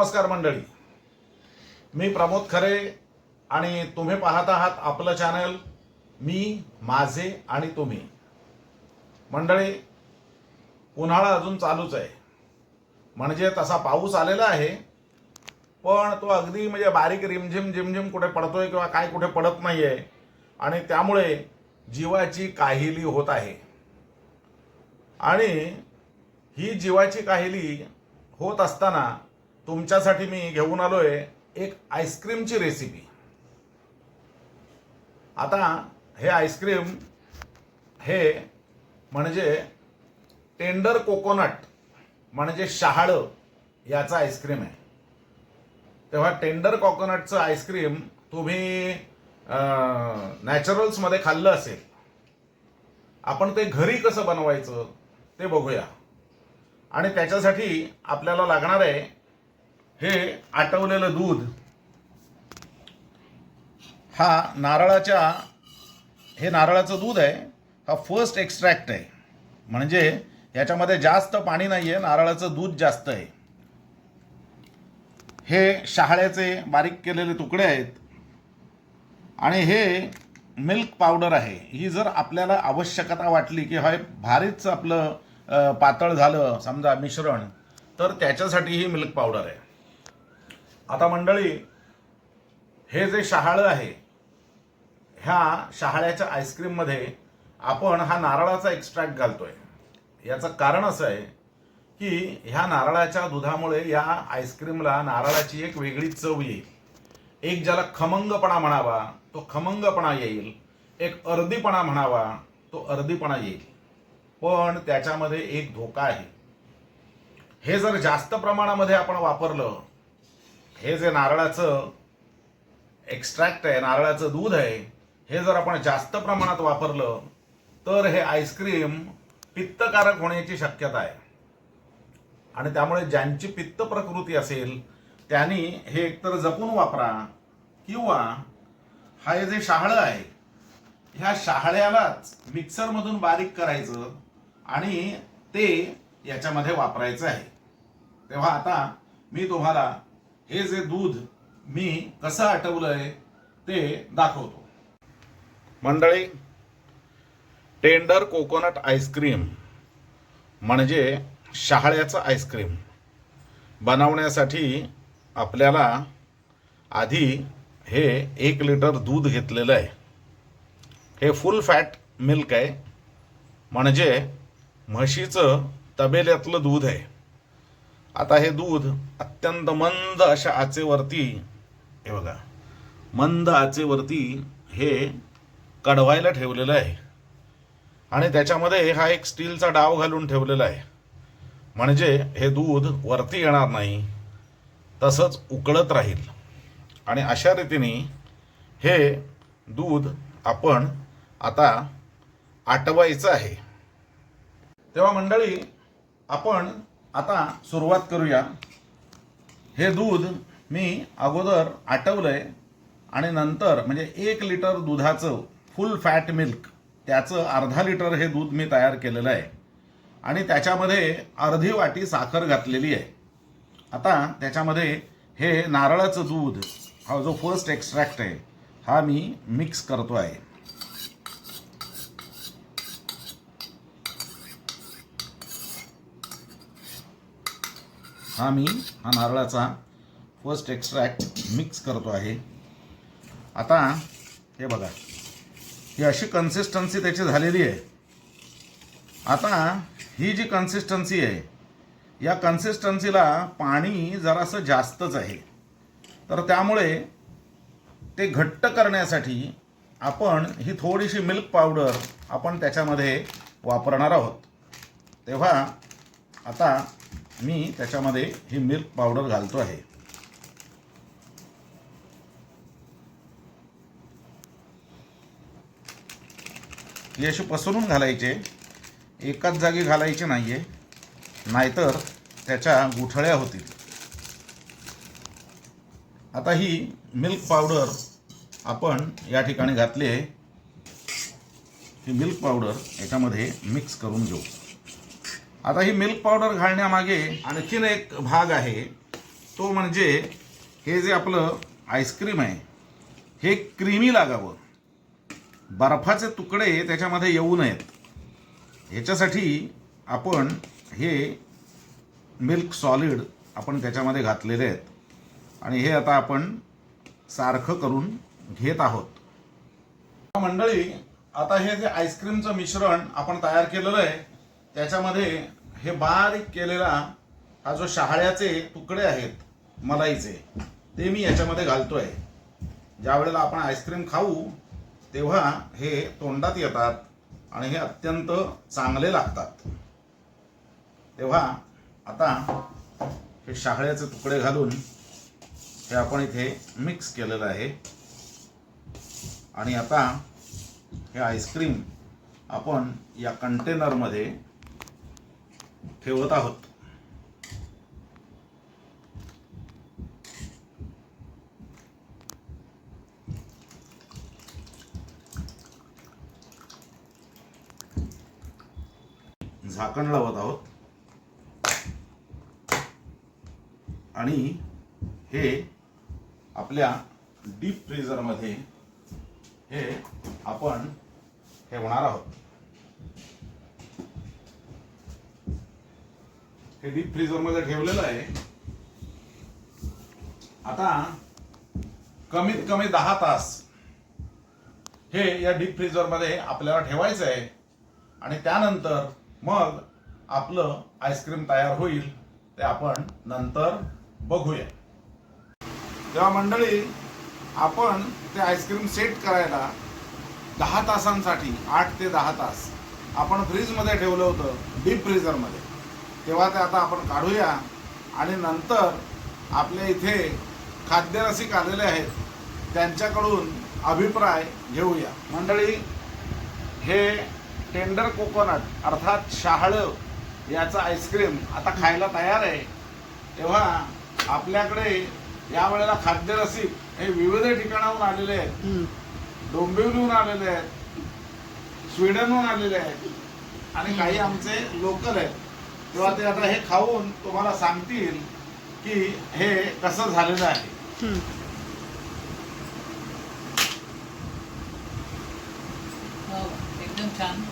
नमस्कार मंडळी. मी प्रमोद खरे आणि तुम्ही पाहत आहात आपलं चॅनल मी माझे आणि तुम्ही. मंडळी उन्हाळा अजून चालूच आहे. म्हणजे तसा पाऊस आलेला आहे पण तो अगदी म्हणजे बारीक रिमझिम झिमझिम कुठे पडतोय किंवा काय कुठे पडत नाही आहे आणि त्यामुळे जीवाची काहिली होत आहे. आणि ही जीवाची काहिली होत असताना तुमच्यासाठी मी घेऊन आलोय एक आईस्क्रीमची रेसिपी. आता हे आईस्क्रीम हे म्हणजे टेंडर कोकोनट म्हणजे शहाळं याचं आईस्क्रीम आहे. तेव्हा टेंडर कोकोनटचं आईस्क्रीम तुम्ही नॅचरल्समध्ये खाल्लं असेल आपण ते घरी कसं बनवायचं ते बघूया. आणि त्याच्यासाठी आपल्याला लागणार आहे हे आटवलेलं दूध हा नारळाच्या हे नारळाचं दूध आहे हा फर्स्ट एक्स्ट्रॅक्ट आहे. म्हणजे याच्यामध्ये जास्त पाणी नाही आहे नारळाचं दूध जास्त आहे. हे शहाळ्याचे बारीक केलेले तुकडे आहेत. आणि हे मिल्क पावडर आहे. ही जर आपल्याला आवश्यकता वाटली की हा भारीच आपलं पातळ झालं समजा मिश्रण तर त्याच्यासाठी ही मिल्क पावडर आहे. आता मंडळी हे जे शहाळं आहे ह्या शहाळ्याच्या आईस्क्रीममध्ये आपण हा नारळाचा एक्स्ट्रॅक्ट घालतोय. याचं कारण असं आहे की ह्या नारळाच्या दुधामुळे या आईस्क्रीमला नारळाची एक वेगळी चव येईल. एक ज्याला खमंगपणा म्हणावा तो खमंगपणा येईल. एक अर्धीपणा म्हणावा तो अर्धीपणा येईल. पण त्याच्यामध्ये एक धोका आहे. हे जर जास्त प्रमाणामध्ये आपण वापरलं हे जे नारळाचं एक्स्ट्रॅक्ट आहे नारळाचं दूध आहे हे जर आपण जास्त प्रमाणात वापरलं तर हे आईस्क्रीम पित्तकारक होण्याची शक्यता आहे. आणि त्यामुळे ज्यांची पित्त प्रकृती असेल त्यांनी हे एकतर जपून वापरा किंवा हा हे जे शहाळं आहे ह्या शहाळ्यालाच मिक्सरमधून बारीक करायचं आणि ते याच्यामध्ये वापरायचं आहे. तेव्हा आता मी तुम्हाला हे जे दूध मी कसं आटवलंय ते दाखवतो. मंडळी टेंडर कोकोनट आईस्क्रीम म्हणजे शहाळ्याचं आईस्क्रीम बनवण्यासाठी आपल्याला आधी हे एक लिटर दूध घेतलेलं आहे. हे फुल फॅट मिल्क आहे. म्हणजे म्हशीचं तबेल्यातलं दूध आहे. आता हे दूध अत्यंत मंद अशा आचेवरती हे बघा मंद आचेवरती हे कढवायला ठेवलेलं आहे. आणि त्याच्यामध्ये हा एक स्टीलचा डाव घालून ठेवलेला आहे. म्हणजे हे दूध वरती येणार नाही तसंच उकळत राहील. आणि अशा रीतीने हे दूध आपण आता आटवायचं आहे. तेव्हा मंडळी आपण आता सुरुवात करूया. हे दूध मी अगोदर आटवलंय आणि नंतर म्हणजे एक लिटर दुधाचं फुल फॅट मिल्क त्याचं अर्धा लिटर हे दूध मी तयार केलेलं आहे. आणि त्याच्यामध्ये अर्धी वाटी साखर घातलेली आहे. आता त्याच्यामध्ये हे नारळाचं दूध हा जो फर्स्ट एक्स्ट्रॅक्ट आहे हा मी मिक्स करतो आहे हा मी हा नारळाचा फर्स्ट एक्स्ट्रॅक्ट मिक्स करतो आहे. आता हे बघा ही अशी कन्सिस्टन्सी त्याची झालेली आहे. आता ही जी कन्सिस्टन्सी आहे या कन्सिस्टन्सीला पाणी जरासं जास्तच आहे. तर त्यामुळे ते घट्ट करण्यासाठी आपण ही थोडीशी मिल्क पावडर आपण त्याच्यामध्ये वापरणार आहोत. तेव्हा आता मी त्याच्यामध्ये ही मिल्क पावडर घालतो आहे. ही अशी पसरून घालायचे. एकाच जागी घालायचे नाहीये. नाहीतर त्याच्या गुठळ्या होतील. आता ही मिल्क पावडर आपण या ठिकाणी घातली आहे. ही मिल्क पावडर याच्यामध्ये मिक्स करून घेऊ. आता ही मिल्क पावडर घालण्यामागे आणखीन एक भाग आहे. तो म्हणजे हे जे आपलं आईस्क्रीम आहे हे क्रीमी लागावं. बर्फाचे तुकडे त्याच्यामध्ये येऊ नयेत. ह्याच्यासाठी आपण हे मिल्क सॉलिड आपण त्याच्यामध्ये घातलेले आहेत. आणि हे आता आपण सारखं करून घेत आहोत. मंडळी आता हे जे आईस्क्रीमचं मिश्रण आपण तयार केलेलं आहे त्याच्यामध्ये हे बारीक केलेला हा जो शहाळ्याचे तुकडे आहेत मलाईचे ते मी याच्यामध्ये घालतोय. ज्या वेळेला आपण आईस्क्रीम खाऊ तेव्हा हे तोंडात येतात आणि हे अत्यंत चांगले लागतात. तेव्हा आता हे शहाळ्याचे तुकडे घालून हे आपण इथे मिक्स केलेलं आहे. आणि आता हे आईस्क्रीम आपण या कंटेनरमध्ये ठेवत आहोत. झाकण लावत आहोत. आणि हे आपल्या डीप फ्रीजरमध्ये हे आपण ठेवणार आहोत. हे डीप फ्रीजरमध्ये ठेवलेलं आहे. आता कमीत कमी दहा तास हे या डीप फ्रीजरमध्ये आपल्याला ठेवायचं आहे. आणि त्यानंतर मग आपलं आईस्क्रीम तयार होईल ते आपण नंतर बघूया. तेव्हा मंडळी आपण ते आईस्क्रीम सेट करायला दहा तासांसाठी आठ ते दहा तास आपण फ्रीजमध्ये ठेवलं होतं डीप फ्रीजरमध्ये तेव्हा ते आता आपण काढूया. आणि नंतर आपल्या इथे खाद्यरसिक आलेले आहेत. त्यांच्याकडून अभिप्राय घेऊया. मंडळी हे टेंडर कोकोनट अर्थात शहाळं याचं आईस्क्रीम आता खायला तयार आहे. तेव्हा आपल्याकडे यावेळेला खाद्यरसिक हे विविध ठिकाणाहून आलेले आहेत. डोंबिवलीहून आलेले आहेत. स्वीडनहून आलेले आहेत. आणि काही आमचे लोकल आहेत. तेव्हा ते आता हे खाऊन तुम्हाला सांगतील की हे कसं झालेलं आहे. हो एकदम छान.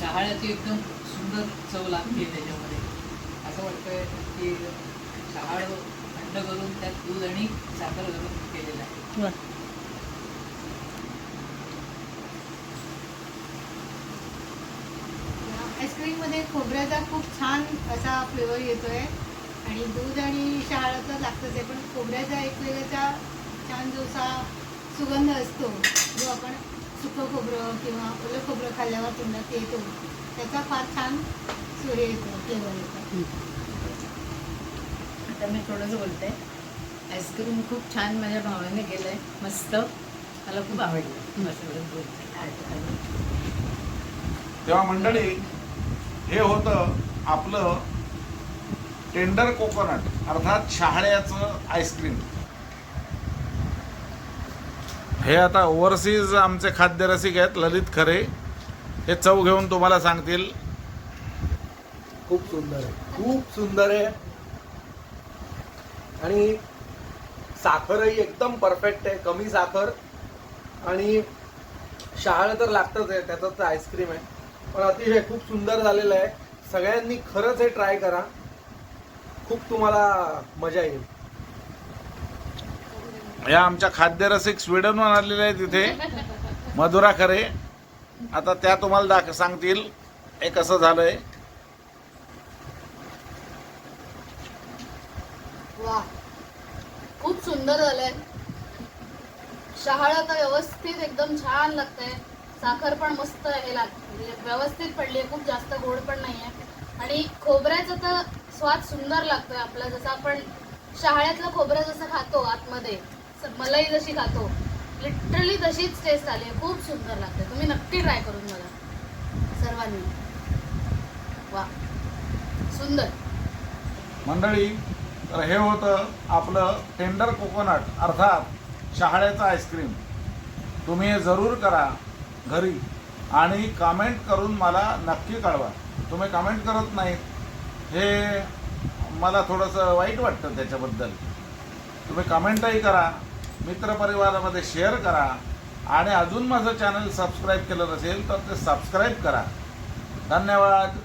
शहाळ्याची एकदम सुंदर चव लागते त्याच्यामध्ये. असं वाटतंय की शहाळ थंड करून त्यात दूध आणि साखर घालून केलेलं आहे. आईस्क्रीममध्ये खोबऱ्याचा खूप छान असा फ्लेवर येतोय. आणि दूध आणि शहाळा तर लागतंच आहे पण खोबऱ्याचा एक वेगळ्याचा छान जो असा सुगंध असतो जो आपण सुकं खोबरं किंवा ओलं खोबरं खाल्ल्यावर तोंडात येतो त्याचा फार छान सूर्य येतो फ्लेवर येतो. आता मी थोडंसं बोलते. आईस्क्रीम खूप छान माझ्या भावाने केलं आहे मस्त. मला खूप आवडलं. मस्त बोलते. तेव्हा मंडळी हे होतं आपलं टेंडर कोकोनट अर्थात शहाळ्याचं आईस्क्रीम हे आता ओव्हरसीज आमचे खाद्यरसिक आहेत ललित खरे. हे चव घेऊन तुम्हाला सांगतील. खूप सुंदर आहे. खूप सुंदर आहे. आणि साखरही एकदम परफेक्ट आहे. कमी साखर आणि शहाळं तर लागतच आहे. त्याचं तर आईस्क्रीम आहे. पण अतिशय खूप सुंदर झालेलं आहे. सगळ्यांनी खरंच हे ट्राय करा. खूप तुम्हाला मजा येईल. या आमच्या खाद्यरसिक स्वीडनहून आलेले आहेत इथे. मधुरा खरे. आता त्या तुम्हाला दाख सांगतील. हे कसं झालंय. वा. खूप सुंदर झालंय. शहाळा तर व्यवस्थित एकदम छान लागतंय. साखर पण मस्त हे लाग म्हणजे व्यवस्थित पडली आहे खूप जास्त गोड पण नाही आहे आणि खोबऱ्याचा तर स्वाद सुंदर लागतोय आपला जसं आपण शहाळ्यातलं खोबरं जसं खातो आतमध्ये मलाई जशी खातो लिटरली तशीच टेस्ट आली आहे खूप सुंदर लागते तुम्ही नक्की ट्राय करून बघा. सर्वांनी. वा. सुंदर. मंडळी तर हे होतं आपलं टेंडर कोकोनट अर्थात शहाळ्याचं आईस्क्रीम तुम्ही हे जरूर करा. घरी. आणि कमेंट करून मला नक्की कळवा. तुम्ही कमेंट करत नाहीत हे मला थोडंसं वाईट वाटतं त्याच्याबद्दल. तुम्ही कमेंटही करा मित्रपरिवारामध्ये शेअर करा आणि अजून माझं चॅनल सबस्क्राईब केलं नसेल तर ते सबस्क्राईब करा. धन्यवाद.